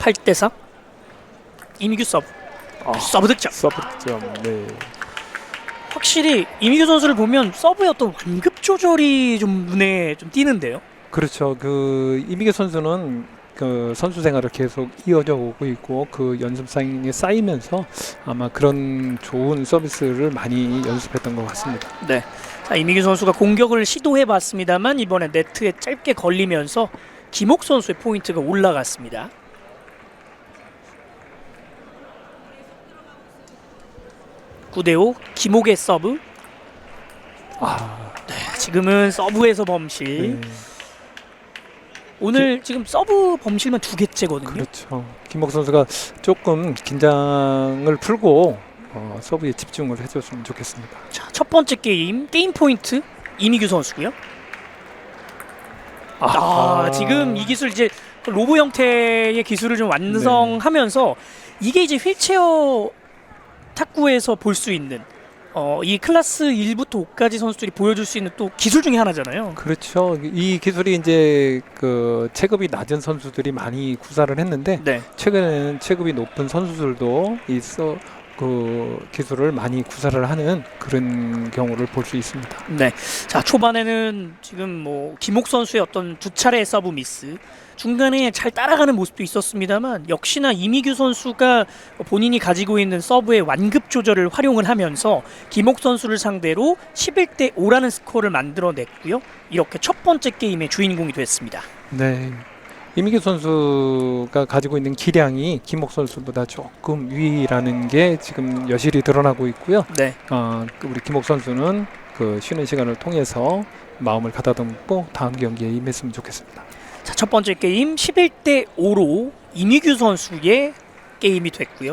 8대 4. 이미규 서브. 아, 서브 득점. 서브 득점. 네. 확실히 이미규 선수를 보면 서브의 어떤 완급 조절이 좀 눈에 좀 띄는데요. 그렇죠. 그 이미계 선수는 그 선수 생활을 계속 이어져 오고 있고 그 연습상에 쌓이면서 아마 그런 좋은 서비스를 많이 연습했던 것 같습니다. 네. 자, 이미규 선수가 공격을 시도해 봤습니다만 이번에 네트에 짧게 걸리면서 김옥 선수의 포인트가 올라갔습니다. 구대5 김옥의 서브. 아, 지금은 서브에서 범실. 네. 오늘 지금 서브 범실만 두 개째거든요. 그렇죠. 김목 선수가 조금 긴장을 풀고 어, 서브에 집중을 해줬으면 좋겠습니다. 자, 첫 번째 게임 게임 포인트 이미규 선수고요. 아, 지금 이 기술 이제 로브 형태의 기술을 좀 완성하면서 이게 이제 휠체어 탁구에서 볼 수 있는 어, 이 클래스 1부터 5까지 선수들이 보여줄 수 있는 또 기술 중에 하나잖아요. 그렇죠. 이 기술이 이제 그 체급이 낮은 선수들이 많이 구사를 했는데 네. 최근에는 체급이 높은 선수들도 있어 그 기술을 많이 구사를 하는 그런 경우를 볼 수 있습니다. 네. 자, 초반에는 지금 뭐 김옥 선수의 어떤 두 차례의 서브 미스 중간에 잘 따라가는 모습도 있었습니다만 역시나 이미규 선수가 본인이 가지고 있는 서브의 완급 조절을 활용을 하면서 김옥 선수를 상대로 11대 5라는 스코어를 만들어냈고요. 이렇게 첫 번째 게임의 주인공이 됐습니다. 네. 이미규 선수가 가지고 있는 기량이 김목 선수보다 조금 위라는 게 지금 여실히 드러나고 있고요. 네. 어, 그 우리 김목 선수는 그 쉬는 시간을 통해서 마음을 가다듬고 다음 경기에 임했으면 좋겠습니다. 자, 첫 번째 게임 11대 5로 이미규 선수의 게임이 됐고요.